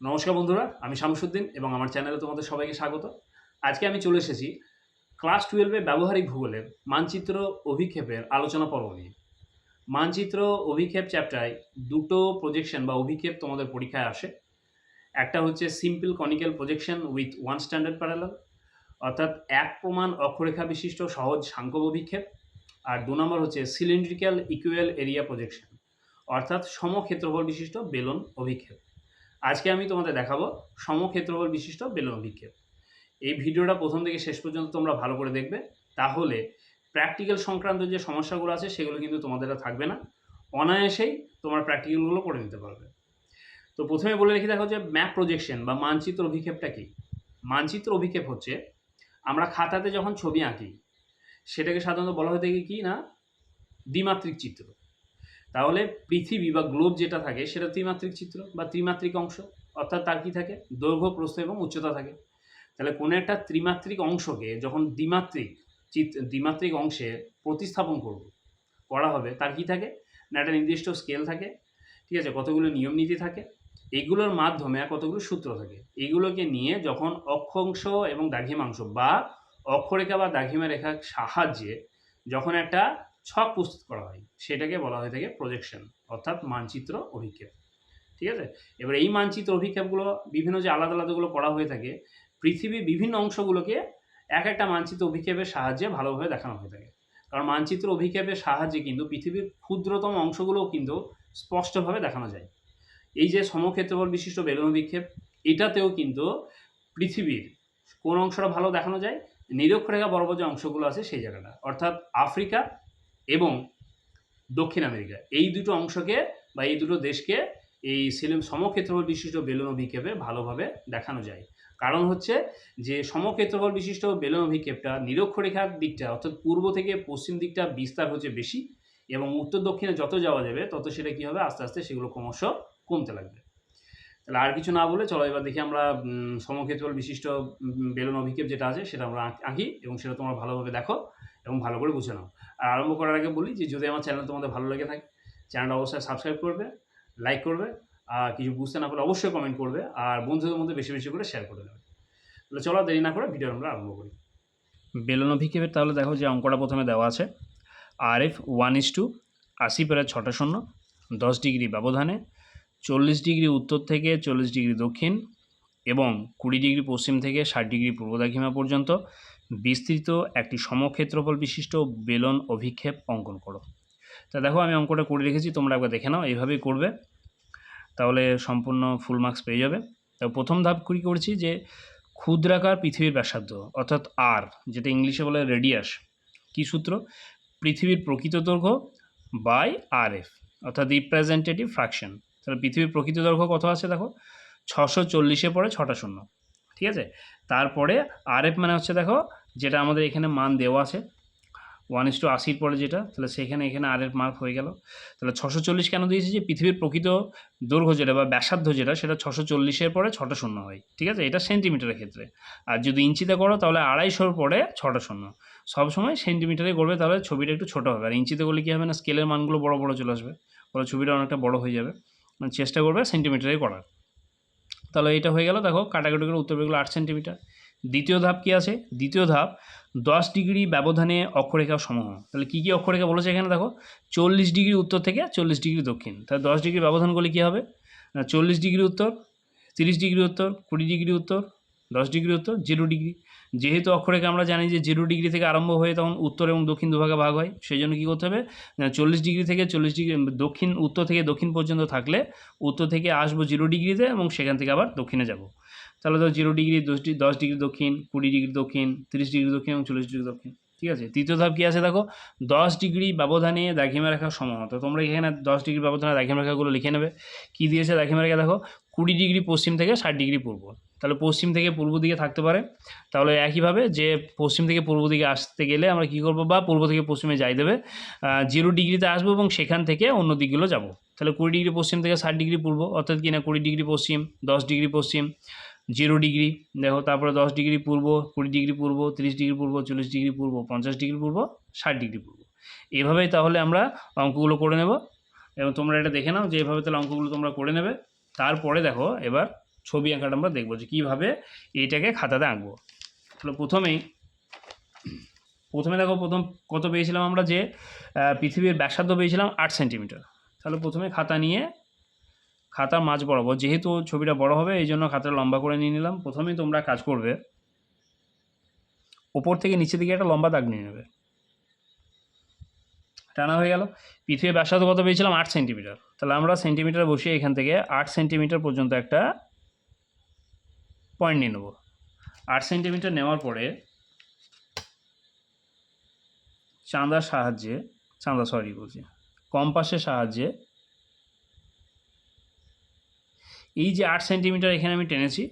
নমস্কার বন্ধুরা, আমি শামসুদ্দিন এবং আমার চ্যানেলে তোমাদের সবাইকে স্বাগত। আজকে আমি চলে এসেছি ক্লাস টুয়েলভে ব্যবহারিক ভূগোলের মানচিত্র অভিক্ষেপের আলোচনা পর্ব নিয়ে। মানচিত্র অভিক্ষেপ চ্যাপ্টারে দুটো প্রজেকশন বা অভিক্ষেপ তোমাদের পরীক্ষায় আসে। একটা হচ্ছে simple conical projection with one standard parallel অর্থাৎ এক প্রমাণ অক্ষরেখা বিশিষ্ট সহজ সাংখ্য অভিক্ষেপ, আর দু নম্বর হচ্ছে সিলিন্ড্রিক্যাল ইকুয়াল এরিয়া প্রজেকশন অর্থাৎ সমক্ষেত্রফল বিশিষ্ট বেলন অভিক্ষেপ। আজকে আমি তোমাদের দেখাবো সমক্ষেত্রফল বিশিষ্ট বেলন অভিক্ষেপ। এই ভিডিওটা প্রথম থেকে শেষ পর্যন্ত তোমরা ভালো করে দেখবে। তাহলে প্র্যাকটিক্যাল সংক্রান্ত যে সমস্যাগুলো আছে, সেগুলো কিন্তু তোমাদের থাকবে না। অনায়াসেই তোমার প্র্যাকটিক্যালগুলো করে নিতে পারবে। তো প্রথমে বলে রেখে দেখো যে ম্যাপ প্রজেকশন বা মানচিত্র অভিক্ষেপটা কী? মানচিত্র অভিক্ষেপ হচ্ছে, আমরা খাতাতে যখন ছবি আঁকি, সেটাকে সাধারণত বলা হয়ে থাকে কি না? দ্বিমাত্রিক চিত্র। তাহলে পৃথিবী বা গ্লোব যেটা থাকে, সেটা ত্রিমাত্রিক চিত্র বা ত্রিমাত্রিক অংশ, অর্থাৎ তার কি থাকে? দৈর্ঘ্য, প্রস্থ এবং উচ্চতা থাকে। তাহলে কোনো একটা ত্রিমাত্রিক অংশকে যখন দ্বিমাত্রিক চিত্র, দ্বিমাত্রিক অংশে প্রতিস্থাপন করব, করা হবে, তার কি থাকে? না, একটা নির্দিষ্ট স্কেল থাকে, ঠিক আছে? কতগুলো নিয়ম নীতি থাকে, এগুলোর মাধ্যমে আর কতগুলো সূত্র থাকে। এইগুলোকে নিয়ে যখন অক্ষাংশ এবং দাঘিমাংশ বা অক্ষরেখা বা দাঘিমা রেখার সাহায্যে যখন একটা ছক প্রস্তুত করা হয়। সেটাকে বলা হয়ে থাকে প্রজেকশন অর্থাৎ মানচিত্র অভিক্ষেপ। ঠিক আছে? এবার এই মানচিত্র অভিক্ষেপগুলো, বিভিন্ন যে আলাদা আলাদাগুলো করা হয়ে থাকে, পৃথিবীর বিভিন্ন অংশগুলোকে এক একটা মানচিত্র অভিক্ষেপের সাহায্যে ভালোভাবে দেখানো হয়ে থাকে। কারণ মানচিত্র অভিক্ষেপের সাহায্যে কিন্তু পৃথিবীর ক্ষুদ্রতম অংশগুলোও কিন্তু স্পষ্টভাবে দেখানো যায়। এই যে সমক্ষেত্রফল বিশিষ্ট বেলুন অভিক্ষেপ, এটাতেও কিন্তু পৃথিবীর কোন অংশটা ভালো দেখানো যায়, নিরক্ষরেখা বরাবর যে অংশগুলো আছে সেই জায়গাটা। অর্থাৎ আফ্রিকা এবং দক্ষিণ আমেরিকা। এই দুটো অংশকে বা এই দুটো দেশকে এই সিলিম সমক্ষেত্রফল বিশিষ্ট বেলুন অভিক্ষেপে ভালোভাবে দেখানো যায়। কারণ হচ্ছে যে সমক্ষেত্রফল বিশিষ্ট বেলুন অভিক্ষেপটা নিরক্ষরেখার দিকটা অর্থাৎ পূর্ব থেকে পশ্চিম দিকটা বিস্তার হচ্ছে বেশি এবং উত্তর দক্ষিণে যত যাওয়া যাবে তত সেটা কী হবে? আস্তে আস্তে সেগুলো ক্রমশ কমতে লাগবে। তাহলে আর কিছু না বলে চলো এবার দেখি আমরা সমক্ষেত্রফল বিশিষ্ট বেলুন অভিক্ষেপ যেটা আছে সেটা আমরা আঁকি এবং সেটা তোমরা ভালোভাবে দেখো। এবং ভালো করে বুঝে নাও। আর আরম্ভ করার আগে বলি যে, যদি আমার চ্যানেল তোমাদের ভালো লেগে থাকে চ্যানেলটা অবশ্যই সাবস্ক্রাইব করবে লাইক করবে, আর কিছু বুঝতে না পারলে অবশ্যই কমেন্ট করবে, আর বন্ধুদের মধ্যে বেশি বেশি করে শেয়ার করে দেবে। তাহলে চলো দেরি না করে ভিডিও আমরা আরম্ভ করি। বেলুন অভিক্ষেপের তাহলে দেখো যে অঙ্কটা প্রথমে দেওয়া আছে। R F one is two আশি প্রায় ছটা শূন্য, দশ ডিগ্রি ব্যবধানে, চল্লিশ ডিগ্রি উত্তর থেকে চল্লিশ ডিগ্রি দক্ষিণ, এবং কুড়ি ডিগ্রি পশ্চিম থেকে ষাট ডিগ্রি পূর্ব দাক্ষিমা পর্যন্ত বিস্তৃত একটি সমক্ষেত্রফল বিশিষ্ট বেলন অভিক্ষেপ অঙ্কন করো। তা দেখো, আমি অঙ্কটা করে রেখেছি, তোমরা একবার দেখে নাও, এইভাবেই করবে। তাহলে সম্পূর্ণ ফুল মার্কস পেয়ে যাবে। তো প্রথম ধাপ কী করেছি যে, ক্ষুদ্রাকার পৃথিবীর ব্যাসার্ধ, অর্থাৎ আর যেটা ইংলিশে বলে রেডিয়াস কী সূত্র? পৃথিবীর প্রকৃত দৈর্ঘ্য বাই আর এফ অর্থাৎ রিপ্রেজেন্টেটিভ ফ্র্যাকশন তাহলে পৃথিবীর প্রকৃত দৈর্ঘ্য কত আছে দেখো? ছশো চল্লিশে পরে ছটা শূন্য, ঠিক আছে? তারপরে আর এফ মানে হচ্ছে দেখো যেটা আমাদের এখানে মান দেওয়া আছে ওয়ান ইস টু আশির পরে যেটা, তাহলে সেখানে এখানে আর এফ মার্ক হয়ে গেল। তাহলে ছশো চল্লিশ কেন দিয়েছি যে, পৃথিবীর প্রকৃত দৈর্ঘ্য যেটা বা ব্যাসার্ধ যেটা, সেটা ছশো চল্লিশের পরে ছটা শূন্য হয়, ঠিক আছে? এটা সেন্টিমিটারের ক্ষেত্রে। আর যদি ইঞ্চিতে করো, তাহলে আড়াইশোর পরে ছটা শূন্য। সবসময় সেন্টিমিটারে করবে, তাহলে ছবিটা একটু ছোটো হবে। আর ইঞ্চিতে করলে কী হবে না স্কেলের মানগুলো বড় বড় চলে আসবে। ফলে ছবিটা অনেকটা বড় হয়ে যাবে। মানে চেষ্টা করবে সেন্টিমিটারে করার। তাহলে এটা হয়ে গেল, দেখো, কাটাকাটি করে উত্তর বেরোলো আট সেন্টিমিটার দ্বিতীয় ধাপ কী আছে? দ্বিতীয় ধাপ, দশ ডিগ্রি ব্যবধানে অক্ষরেখা সমূহ। তাহলে কী কী অক্ষরেখা বলেছে এখানে দেখো? চল্লিশ ডিগ্রি উত্তর থেকে চল্লিশ ডিগ্রি দক্ষিণ। তাহলে দশ ডিগ্রি ব্যবধান করলে কী হবে? না, চল্লিশ ডিগ্রি উত্তর, তিরিশ ডিগ্রি উত্তর, কুড়ি ডিগ্রি উত্তর, দশ ডিগ্রি উত্তর, জিরো ডিগ্রি। যেহেতু অক্ষরেখা আমরা জানি যে জিরো ডিগ্রি থেকে আরম্ভ হয়ে তখন উত্তর এবং দক্ষিণ দুভাগে ভাগ হয়, সেই জন্য কী করতে হবে? চল্লিশ ডিগ্রি থেকে চল্লিশ ডিগ্রি দক্ষিণ, উত্তর থেকে দক্ষিণ পর্যন্ত থাকলে উত্তর থেকে আসব জিরো ডিগ্রিতে এবং সেখান থেকে আবার দক্ষিণে যাব। তাহলে তো জিরো ডিগ্রি দশ ডিগ্রি দক্ষিণ, কুড়ি ডিগ্রি দক্ষিণ, তিরিশ ডিগ্রি দক্ষিণ এবং চল্লিশ ডিগ্রি দক্ষিণ, ঠিক আছে? তৃতীয় ধাপ কী আছে দেখো? দশ ডিগ্রি ব্যবধানে দাঘিমা রেখা তো তোমরা এখানে দশ ডিগ্রি ব্যবধানে দাঘিমা রেখাগুলো লিখে নেবে। কী দিয়েছে দাঘিমা রেখা দেখো? কুড়ি ডিগ্রি পশ্চিম থেকে ষাট ডিগ্রি পূর্ব। তাহলে পশ্চিম থেকে পূর্ব দিকে থাকতে পারে। তাহলে একইভাবে যে পশ্চিম থেকে পূর্ব দিকে আসতে গেলে আমরা কী করব? বা পূর্ব থেকে পশ্চিমে যাই দেবে। জিরো ডিগ্রিতে আসব এবং সেখান থেকে অন্য দিকগুলো যাব। তাহলে কুড়ি ডিগ্রি পশ্চিম থেকে ষাট ডিগ্রি পূর্ব। অর্থাৎ কি না? কুড়ি ডিগ্রি পশ্চিম, দশ ডিগ্রি পশ্চিম জিরো ডিগ্রি। দেখো, তারপরে দশ ডিগ্রি পূর্ব, কুড়ি ডিগ্রি পূর্ব, তিরিশ ডিগ্রি পূর্ব, চল্লিশ ডিগ্রি পূর্ব, পঞ্চাশ ডিগ্রি পূর্ব, ষাট ডিগ্রি পূর্ব। এভাবেই তাহলে আমরা অঙ্কগুলো করে নেব। এবং তোমরা এটা দেখে নাও যে এভাবে তাহলে অঙ্কগুলো তোমরা করে নেবে। তারপরে দেখো, এবার ছবি আঁকাটা আমরা দেখব যে কীভাবে এইটাকে খাতাতে আঁকবো। তাহলে প্রথমেই, প্রথমে দেখো, প্রথম কত পেয়েছিলাম আমরা যে পৃথিবীর ব্যাসার্ধ পেয়েছিলাম আট সেন্টিমিটার। তাহলে প্রথমে খাতা নিয়ে খাতার মাঝ বরাবর। যেহেতু ছবিটা বড় হবে, এই জন্য খাতাটা লম্বা করে নিয়ে নিলাম। প্রথমেই তোমরা কাজ করবে, ওপর থেকে নিচে দিকে একটা লম্বা দাগ নিয়ে নেবে। টানা হয়ে গেল। পৃথিবীর ব্যাসার্ধ কত পেয়েছিলাম? আট সেন্টিমিটার। তাহলে আমরা সেন্টিমিটার বসিয়ে এখান থেকে আট সেন্টিমিটার পর্যন্ত একটা পয়েন্ট নিয়ে নেব। আট সেন্টিমিটার নেওয়ার পরে চাঁদার সাহায্যে, চাঁদা সরি বলছি, কম্পাসের সাহায্যে এই যে আট সেন্টিমিটার এখানে আমি টেনেছি,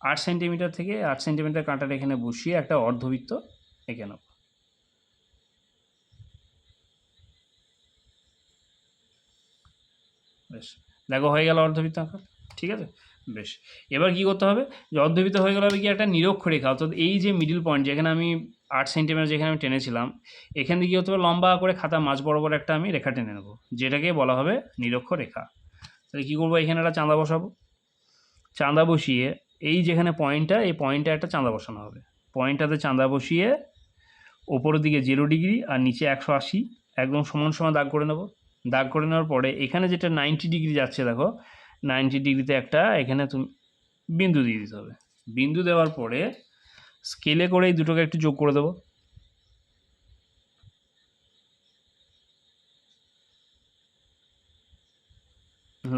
আট সেন্টিমিটার থেকে আট সেন্টিমিটার কাঁটাটা এখানে বসিয়ে একটা অর্ধবৃত্ত এঁকে নেব। বেশ, দেখো হয়ে গেল অর্ধবৃত্ত আঁকা ঠিক আছে? বেশ, এবার কি করতে হবে? যে অর্ধবৃত্ত হয়ে গেলে হবে কি একটা নিরক্ষরেখা অর্থাৎ এই যে মিডিল পয়েন্ট যেখানে আমি আট সেন্টিমিটার যেখানে আমি টেনেছিলাম, এখান থেকে কী হতে হবে লম্বা করে খাতা মাঝ বরাবর একটা আমি রেখা টেনে নেব, যেটাকে বলা হবে নিরক্ষরেখা তাহলে কী করব? এখানে একটা চাঁদা বসাবো। চাঁদা বসিয়ে এই যেখানে পয়েন্টটা এই পয়েন্টটা একটা চাঁদা বসানো হবে। পয়েন্টটাতে চাঁদা বসিয়ে ওপরের দিকে জিরো ডিগ্রি আর নিচে একশো আশি, একদম সমান সমান দাগ করে নেব। দাগ করে নেওয়ার পরে এখানে যেটা নাইনটি ডিগ্রি যাচ্ছে দেখো নাইনটি ডিগ্রিতে একটা এখানে তুমি বিন্দু দিয়ে দিতে হবে। বিন্দু দেওয়ার পরে স্কেলে করে এই দুটোকে একটু যোগ করে দেবো।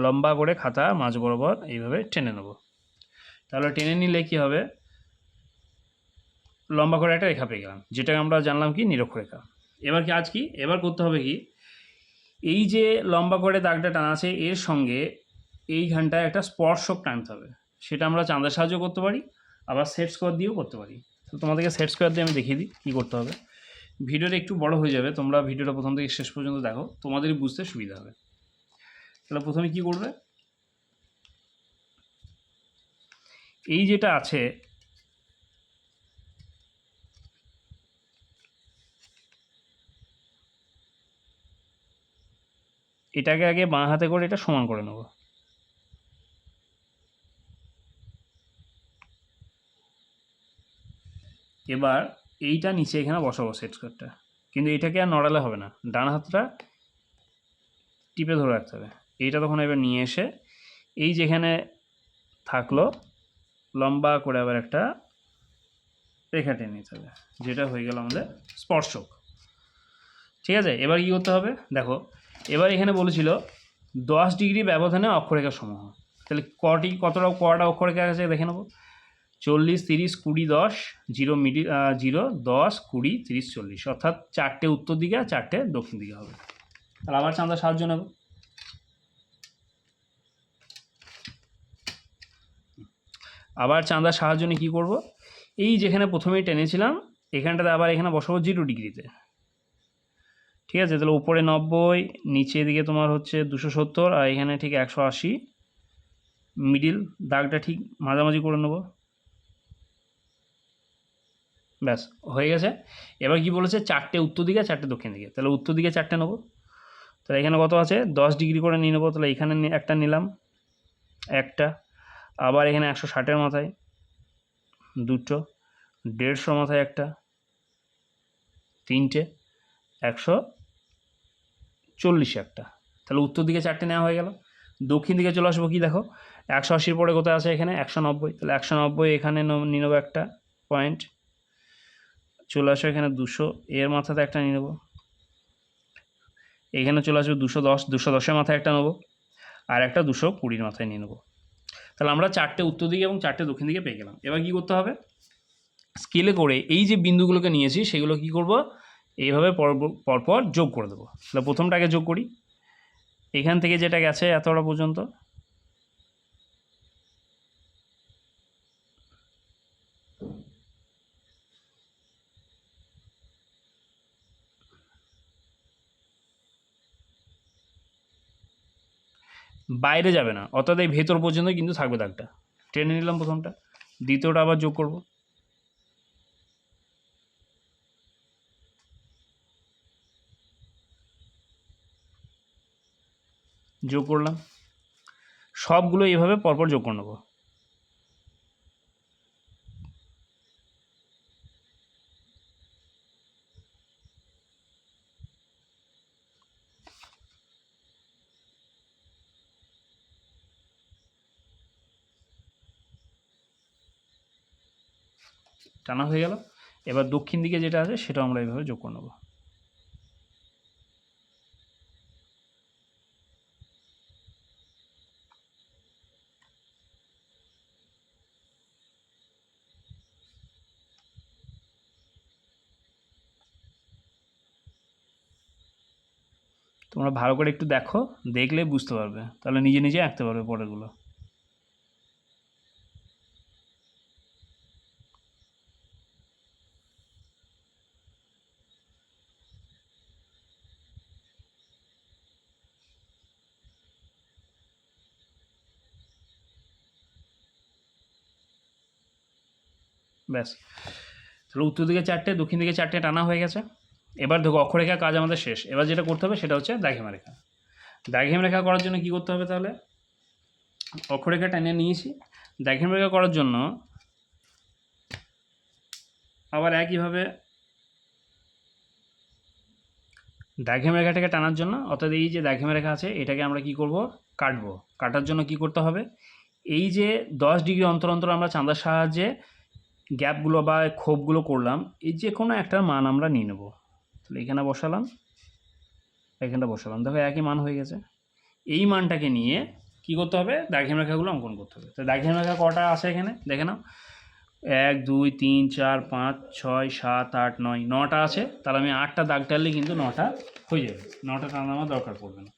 লম্বা করে খাতা, মাঝ বরাবর এইভাবে টেনে নেব। তাহলে টেনে নিলে কি হবে? লম্বা করে একটা রেখা পেয়ে গেলাম যেটাকে আমরা জানলাম কি নিরক্ষরেখা এবার কি আজ কি? এবার করতে হবে কি? এই যে লম্বা করে দাগটা টানা আছে, এর সঙ্গে এইখানটায় একটা স্পর্শক টানতে হবে। সেটা আমরা চাঁদের সাহায্য করতে পারি, আবার সেট স্কোয়ার দিয়েও করতে পারি। তো তোমাদেরকে সেট স্কোয়ার দিয়ে আমি দেখিয়ে দিই কী করতে হবে। ভিডিওটা একটু বড় হয়ে যাবে, তোমরা ভিডিওটা প্রথম থেকে শেষ পর্যন্ত দেখো, তোমাদেরই বুঝতে সুবিধা হবে। তাহলে প্রথমে কি করবে? এই যেটা আছে, এটাকে আগে বাঁ হাতে করে এটা সমান করে নেব। এবার এইটা নিচে এখানে বসাবো সেট স্কোয়ারটা কিন্তু এটাকে আর নড়ালে হবে না। ডান হাতটা টিপে ধরে রাখতে হবে। এইটা তখন এবার নিয়ে এসে এই যেখানে থাকল, লম্বা করে আবার একটা রেখা টেনে নিতে হবে, যেটা হয়ে গেল আমাদের স্পর্শক। ঠিক আছে? এবার কী করতে হবে? দেখো, এবার এখানে বলেছিল দশ ডিগ্রি ব্যবধানে অক্ষরেখা সমূহ। তাহলে কটি, কতটা, কটা অক্ষরেখা আছে দেখে নেব। চল্লিশ, তিরিশ, কুড়ি, দশ, জিরো মিডি জিরো, দশ, কুড়ি, তিরিশ, চল্লিশ। অর্থাৎ চারটে উত্তর দিকে আর চারটে দক্ষিণ দিকে হবে। তাহলে আবার চাঁদা সাহায্য নেব। আবার চাঁদার সাহায্য নিয়ে কী করব? এই যেখানে প্রথমেই টেনেছিলাম, এখানটাতে আবার এখানে বসাবো জিরো ডিগ্রিতে। ঠিক আছে? তাহলে উপরে নব্বই, নিচে দিকে তোমার হচ্ছে দুশো সত্তর, আর এখানে ঠিক একশো আশি। মিডিল, দাগটা ঠিক মাঝামাঝি করে নেব। ব্যাস, হয়ে গেছে। এবার কি বলেছে? চারটে উত্তর দিকে, চারটে দক্ষিণ দিকে। তাহলে উত্তর দিকে চারটে নেব। তাহলে এখানে কত আছে? দশ ডিগ্রি করে নিয়ে নেব। তাহলে এখানে একটা নিলাম। একটা। আবার এখানে একশো ষাটের মাথায়, দুটো, দেড়শো মাথায় একটা, তিনটে, একশো চল্লিশে একটা। তাহলে উত্তর দিকে চারটে নেওয়া হয়ে গেল। দক্ষিণ দিকে চলে আসব কি দেখো? একশো আশির পরে কোথায় আছে এখানে? একশো নব্বই। তাহলে একশো নব্বই এখানে নিয়ে নেব একটা পয়েন্ট চলে আসো এখানে দুশো। এর মাথাতে একটা নিয়ে নেব। এখানে চলে আসবে দুশো দশ। দুশো দশের মাথায় একটা নেব। আর একটা দুশো কুড়ির মাথায় নিয়ে নেব। তাহলে আমরা চারটে উত্তর দিকে এবং চারটে দক্ষিণ দিকে পেয়ে গেলাম। এবার কী করতে হবে? স্কেলে করে এই যে বিন্দুগুলোকে নিয়েছি, সেগুলো কি করব? এইভাবে পর- পরপর যোগ করে দেবো। তাহলে প্রথমটাকে যোগ করি। এখান থেকে যেটা গেছে এতটা পর্যন্ত। বাইরে যাবে না। অর্থাৎ এই ভেতর পর্যন্ত কিন্তু থাকবে দাগটা। টেনে নিলাম প্রথমটা। দ্বিতীয়টা আবার যোগ করব। যোগ করলাম। সবগুলো এইভাবে পরপর যোগ করে নেব। টানা হয়ে গেল। এবার দক্ষিণ দিকে যেটা আছে সেটা আমরা এইভাবে যোগ করে নেব। তোমরা ভালো করে একটু দেখো, দেখলে বুঝতে পারবে। তাহলে নিজে নিজে আঁকতে পারবে পরেরগুলো। ব্যাস। তাহলে উত্তর দিকে চারটে, দক্ষিণ দিকে চারটে টানা হয়ে গেছে। এবার দেখো অক্ষরেখা কাজ আমাদের শেষ। এবার যেটা করতে হবে সেটা হচ্ছে দাঘিমা রেখা। দাঘিমা রেখা করার জন্য কি করতে হবে তাহলে? অক্ষরেখা টেনে নিয়েছি। দাঘিমা রেখা করার জন্য আবার একইভাবে দাঘিমা রেখাটাকে টানার জন্য, অর্থাৎ এই যে দাঘিমা রেখা আছে, এটাকে আমরা কি করব? কাটবো। কাটার জন্য কি করতে হবে? এই যে দশ ডিগ্রি অন্তর অন্তর আমরা চাঁদার সাহায্যে গ্যাপগুলো বা ক্ষোভগুলো করলাম, এই যে কোনো একটা মান আমরা নিয়ে নেব। তাহলে এখানে বসালাম, এখানটা বসালাম। দেখো একই মান হয়ে গেছে। এই মানটাকে নিয়ে কি করতে হবে? রেখাগুলো অঙ্কন করতে হবে। তো রেখা কটা আছে এখানে? দেখে নাও। এক, দুই, তিন, চার, পাঁচ, ছয়, সাত, আট, নয়, নটা আছে। তাহলে আমি আটটা দাগ টানলে কিন্তু নটা হয়ে যাবে। নটা টানা আমার দরকার পড়বে না।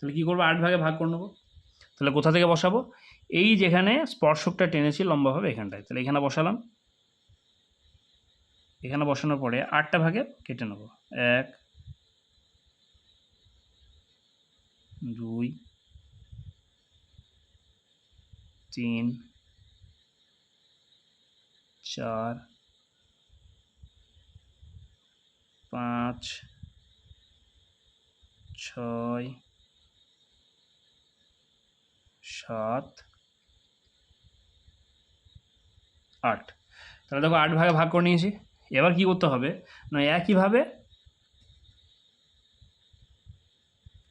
তাহলে কী করব? আট ভাগে ভাগ করে নেব। তাহলে কোথা থেকে বসাবো? এই যেখানে স্পর্শকটা টেনেছি লম্বাভাবে এখানটায়। তাহলে এখানে বসালাম। এখানে বসানোর পরে আটটা ভাগে কেটে নেব। এক, দুই, তিন, চার, পাঁচ, ছয়, সাত, আট। তাহলে দেখো আট ভাগে ভাগ করে নিয়েছি। এবার কি করতে হবে? না, একইভাবে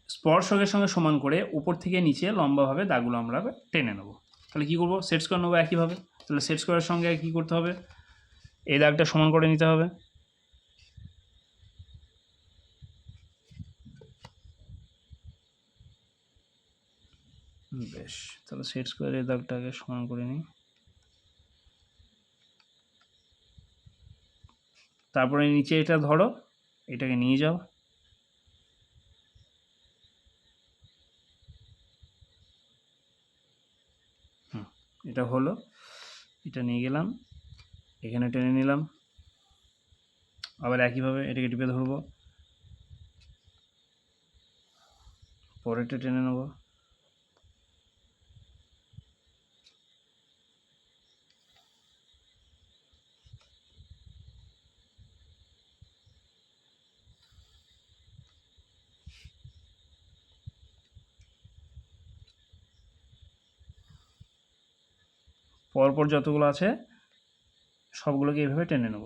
স্পর্শকের সঙ্গে সমান করে উপর থেকে নিচে লম্বাভাবে দাগগুলো আমরা টেনে নেব। তাহলে কি করব? সেট স্কোয়ার নেব একইভাবে। তাহলে সেট স্কোয়ারের সঙ্গে কি করতে হবে? এই দাগটা সমান করে নিতে হবে। বেশ, তাহলে সেট স্কোয়ারের দাগটাকে সমান করে নিই। তারপরে নিচে এটা ধরো, এটাকে নিয়ে যাও। এটা হলো, এটা নিয়ে গেলাম, এখানে টেনে নিলাম। আবার একইভাবে এটাকে টিপে ধরবো। পরেরটা টেনে নেব। পরপর যতগুলো আছে, সবগুলোকে এইভাবে টেনে নেব।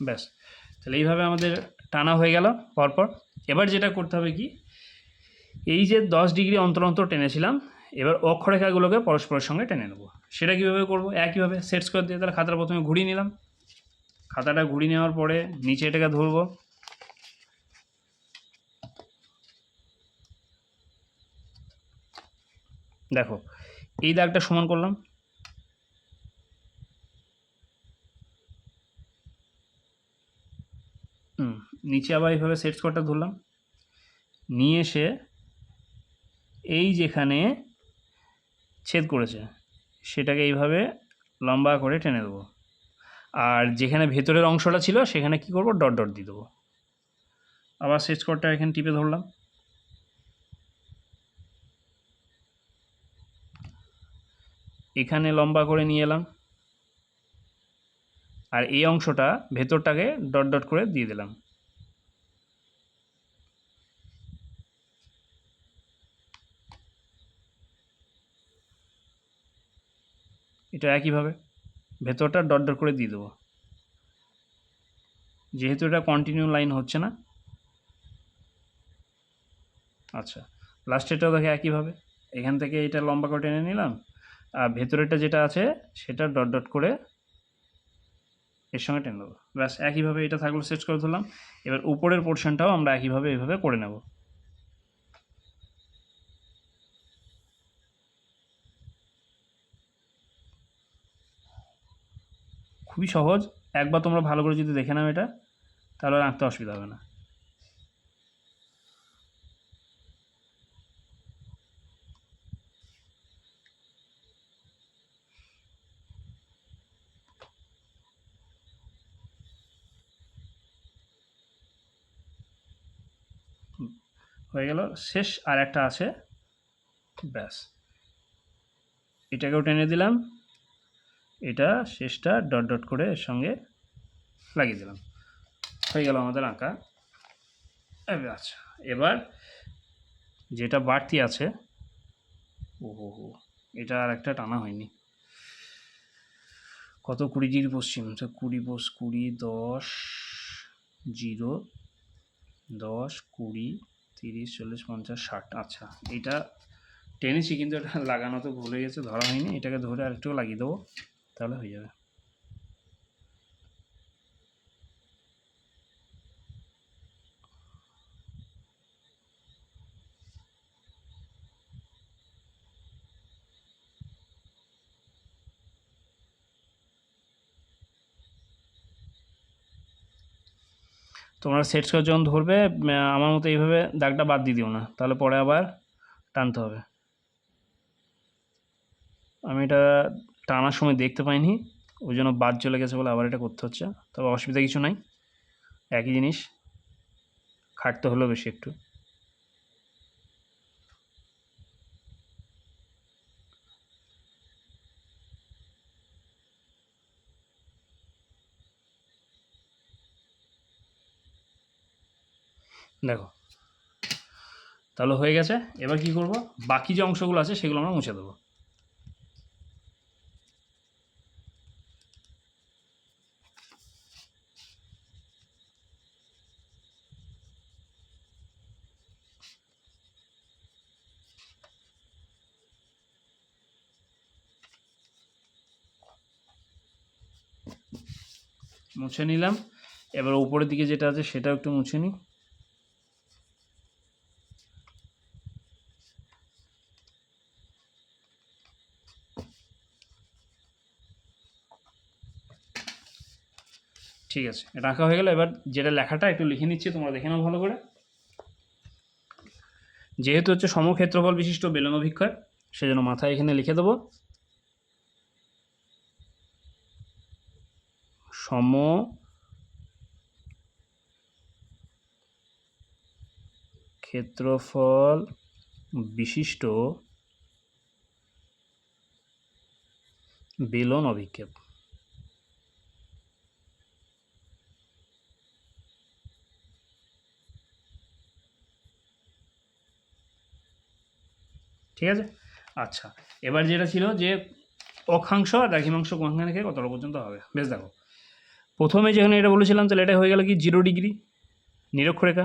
ব্যাস, তাহলে এইভাবে আমাদের টানা হয়ে গেল পরপর। এবার যেটা করতে হবে কি, এই যে দশ ডিগ্রি অন্তর অন্তর টেনেছিলাম এবার অক্ষরেখাগুলোকে পরস্পরের সঙ্গে টেনে নেব। সেটা কীভাবে করব? একইভাবে সেট স্কোয়ার দিয়ে তাহলে খাতাটা প্রথমে ঘুরিয়ে নিলাম। খাতাটা ঘুরিয়ে নেওয়ার পরে নিচে এটাকে ধরবো। দেখো, এই দাগটা সমান করলাম। নিচে আবার এইভাবে সেট স্কোয়ারটা ধরলাম। নিয়ে এসে এই যেখানে ছেদ করেছে, সেটাকে এইভাবে লম্বা করে টেনে দেবো। আর যেখানে ভেতরের অংশটা ছিল, সেখানে কি করব? ডট ডট দিয়ে দেবো। আবার সেচ করটা এখানে টিপে ধরলাম। এখানে লম্বা করে নিয়ে এলাম। আর এই অংশটা ভেতরটাকে ডট ডট করে দিয়ে দিলাম। এটা একইভাবে ভেতরটা ডট ডট করে দিয়ে দেবো। যেহেতু এটা কন্টিনিউ লাইন হচ্ছে না। আচ্ছা লাস্টেরটাও দেখে একইভাবে এখান থেকে এটা লম্বা করে টেনে নিলাম। আর ভেতরেরটা যেটা আছে, সেটা ডট ডট করে এর সঙ্গে টেনে দেবো ব্যাস, একইভাবে এটা থাকল সেট করে ধরলাম। এবার উপরের পোর্শনটাও আমরা একইভাবে এইভাবে করে নেব। খুবই সহজ। একবার তোমরা ভালো করে যদি দেখে নাও এটা, তাহলে আঁকতে অসুবিধা হবে না। হয়ে গেল, শেষ আর একটা আছে। ব্যাস। এটাকেও টেনে দিলাম। এটা শেষটা ডট ডট করে এর সঙ্গে লাগিয়ে দিলাম। হয়ে গেল আমাদের আঁকা। আচ্ছা এবার যেটা বাড়তি আছে ও এটা আর একটা টানা হয়নি। কত কুড়ি ডিগ্রি পশ্চিম তো কুড়ি পোস কুড়ি, দশ, জিরো, দশ, কুড়ি, তিরিশ, চল্লিশ, পঞ্চাশ, ষাট। আচ্ছা এটা টেনেছি কিন্তু এটা লাগানো তো ভুলে গেছে, ধরা হয়নি। এটাকে ধরে আরেকটু লাগিয়ে দেবো। তাহলে হয়ে যাবে তোমরা সেট স্কোয়ার যখন ধরবে আমার মতো এইভাবে দাগটা বাদ দিয়ে দিও না। তাহলে পরে আবার টানতে হবে। আমি এটা টানার সময় দেখতে পাইনি, ওই জন্য বাদ চলে গেছে বলে আবার এটা করতে হচ্ছে। তবে অসুবিধা কিছু নাই, একই জিনিস, খাটতে হলো বেশি একটু। দেখো, তাহলে হয়ে গেছে, এবার কি করব? বাকি যে অংশগুলো আছে সেগুলো আমরা মুছে দেবো। মুছে নিলাম। এবার উপরের দিকে যেটা আছে সেটাও একটু মুছে নিই। ঠিক আছে আঁকা হয়ে গেল। এবার যেটা লেখাটা একটু লিখে নিচ্ছি, তোমরা দেখে নাও ভালো করে। যেহেতু হচ্ছে সমক্ষেত্রফল বিশিষ্ট বেলন অভিক্ষয়, সেজন্য মাথায় এখানে লিখে দেবো। সম ক্ষেত্রফল বিশিষ্ট বেলন অভিক্ষেপ। ঠিক আছে? আচ্ছা এবার যেটা ছিল যে অক্ষাংশ আর দ্রাঘিমাংশ কোনখানে থেকে কতটা পর্যন্ত হবে? বেশ দেখো। প্রথমে যেখানে এটা বলেছিলাম, তাহলে এটা হয়ে গেল কি জিরো ডিগ্রি নিরক্ষরেখা,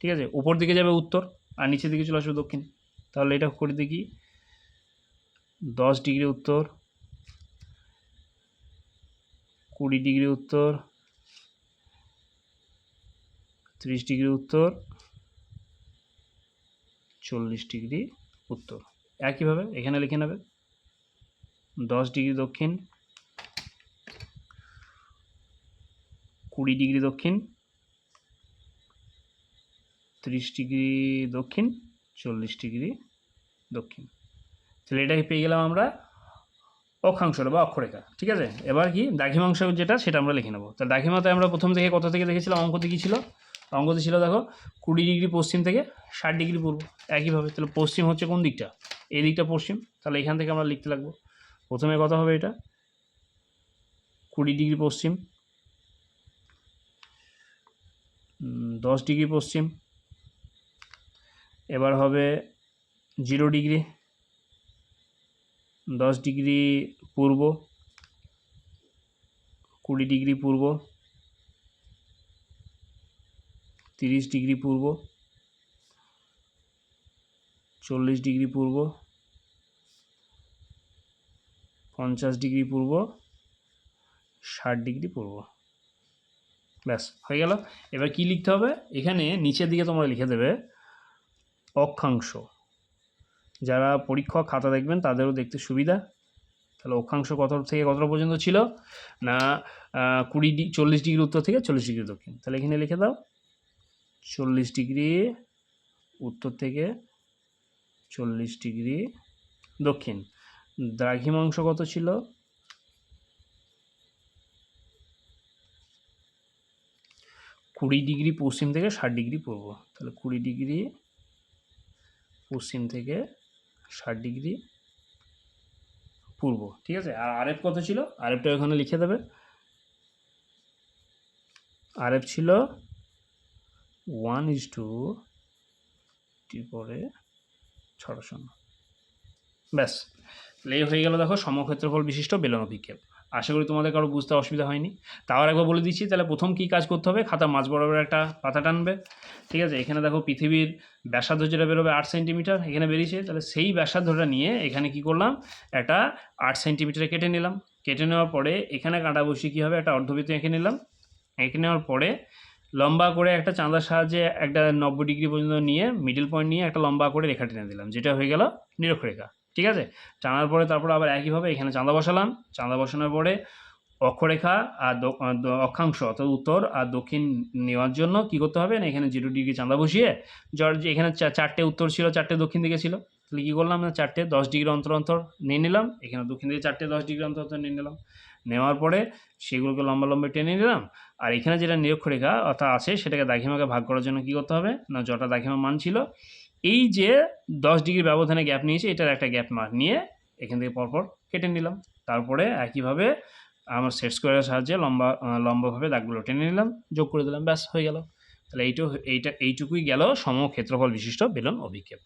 ঠিক আছে? উপর দিকে যাবে উত্তর, আর নিচের দিকে চলে আসবে দক্ষিণ। তাহলে এটা করে দেখি দশ ডিগ্রি উত্তর, কুড়ি ডিগ্রি উত্তর, ত্রিশ ডিগ্রি উত্তর, চল্লিশ ডিগ্রি উত্তর। একইভাবে এখানে লিখে নেবে, দশ ডিগ্রি দক্ষিণ কুড়ি ডিগ্রি দক্ষিণ, ত্রিশ ডিগ্রি দক্ষিণ, চল্লিশ ডিগ্রি দক্ষিণ। তাহলে এটাকে পেয়ে গেলাম আমরা অক্ষাংশটা বা অক্ষরেখা, ঠিক আছে? এবার কি দাঘিমাংশ যেটা সেটা আমরা লিখে নেব। তাহলে দাঘিমাতে আমরা প্রথম থেকে কত থেকে দেখেছিলাম? অঙ্কতে কী ছিল? অঙ্কতে ছিল দেখো কুড়ি ডিগ্রি পশ্চিম থেকে ষাট ডিগ্রি পূর্ব, একইভাবে। তাহলে পশ্চিম হচ্ছে কোন দিকটা? এই দিকটা পশ্চিম। তাহলে এখান থেকে আমরা লিখতে লাগবো। প্রথমে কত হবে এটা? কুড়ি ডিগ্রি পশ্চিম দশ ডিগ্রি পশ্চিম। এবার হবে জিরো ডিগ্রি। দশ ডিগ্রি পূর্ব। কুড়ি ডিগ্রি পূর্ব। তিরিশ ডিগ্রি পূর্ব। চল্লিশ ডিগ্রি পূর্ব। পঞ্চাশ ডিগ্রি পূর্ব। ষাট ডিগ্রি পূর্ব। ব্যাস, হয়ে গেল। এবার কি লিখতে হবে? এখানে নিচের দিকে তোমরা লিখে দেবে অক্ষাংশ। যারা পরীক্ষা খাতা দেখবেন, তাদেরও দেখতে সুবিধা। তাহলে অক্ষাংশ কত থেকে কতটা পর্যন্ত ছিল? না কুড়ি ডি, চল্লিশ ডিগ্রি উত্তর থেকে চল্লিশ ডিগ্রি দক্ষিণ। তাহলে এখানে লিখে দাও। চল্লিশ ডিগ্রি উত্তর থেকে চল্লিশ ডিগ্রি দক্ষিণ। দ্রাঘিমাংশ কত ছিল? কুড়ি ডিগ্রি পশ্চিম থেকে ষাট ডিগ্রি পূর্ব। তাহলে কুড়ি ডিগ্রি পশ্চিম থেকে ষাট ডিগ্রি পূর্ব, ঠিক আছে? আর আরএফ কত ছিল? আরএফটা ওখানে লিখে দেবে। আরএফ ছিল ওয়ান ইজ টু পরে ছটা শূন্য ব্যাস এই হয়ে গেল দেখো সমক্ষেত্রফল বিশিষ্ট বেলন অভিক্ষেপ। আশা করি তোমাদের কারও বুঝতে অসুবিধা হয়নি। তাও একবার বলে দিচ্ছি, তাহলে প্রথম কী কাজ করতে হবে? খাতা মাঝ বরাবর একটা পাতা টানবে। ঠিক আছে? এখানে দেখো পৃথিবীর ব্যাসার্ধ যেটা বেরোবে আট সেন্টিমিটার, এখানে বেরিয়েছে। তাহলে সেই ব্যাসার্ধটা নিয়ে এখানে কি করলাম? একটা আট সেন্টিমিটারে কেটে নিলাম। কেটে নেওয়ার পরে এখানে কাঁটা বসিয়ে কী হবে? একটা অর্ধবৃত্ত এঁকে নিলাম। এঁকে নেওয়ার পরে লম্বা করে একটা চাঁদার সাহায্যে একটা নব্বই ডিগ্রি পর্যন্ত নিয়ে মিডল পয়েন্ট নিয়ে একটা লম্বা করে রেখা টেনে দিলাম, যেটা হয়ে গেল নিরক্ষরেখা। ঠিক আছে? টানার পরে তারপরে আবার একইভাবে এখানে চাঁদা বসালাম। চাঁদা বসানোর পরে অক্ষরেখা আর অক্ষাংশ অর্থাৎ উত্তর আর দক্ষিণ নেওয়ার জন্য কি করতে হবে? না, এখানে জিরো ডিগ্রি চাঁদা বসিয়ে জ্বর যে এখানে চারটে উত্তর ছিল, চারটে দক্ষিণ দিকে ছিল। তাহলে কী করলাম না, চারটে দশ ডিগ্রি অন্তর অন্তর নিয়ে নিলাম। এখানে দক্ষিণ দিকে চারটে দশ ডিগ্রি অন্তর অন্তর নিয়ে নিলাম। নেওয়ার পরে সেগুলোকে লম্বা লম্বা টেনে নিলাম। আর এখানে যেটা নিরক্ষরেখা অর্থাৎ আছে, সেটাকে দাঘিমাকে ভাগ করার জন্য কী করতে হবে? না, যটা দাঘিমা মান ছিল এই যে দশ ডিগ্রি ব্যবধানে গ্যাপ নিয়েছে, এটার একটা গ্যাপ মার্ক নিয়ে এখান থেকে পরপর কেটে নিলাম। তারপরে একইভাবে আমার সেট স্কোয়ারের সাহায্যে লম্বা লম্বাভাবে দাগগুলো টেনে নিলাম, যোগ করে দিলাম, ব্যাস, হয়ে গেল। তাহলে এইটু, এইটা, এইটুকুই গেল সমক্ষেত্রফল বিশিষ্ট বেলন অভিক্ষেপ।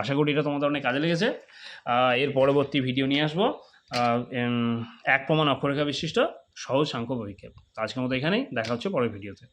আশা করি এটা তোমাদের অনেক কাজে লেগেছে। এর পরবর্তী ভিডিও নিয়ে আসব। এক প্রমাণ অক্ষরেখা বিশিষ্ট সহজ সাংখ্য অভিক্ষেপ। আজকের মতো এখানেই, দেখা হচ্ছে পরের ভিডিওতে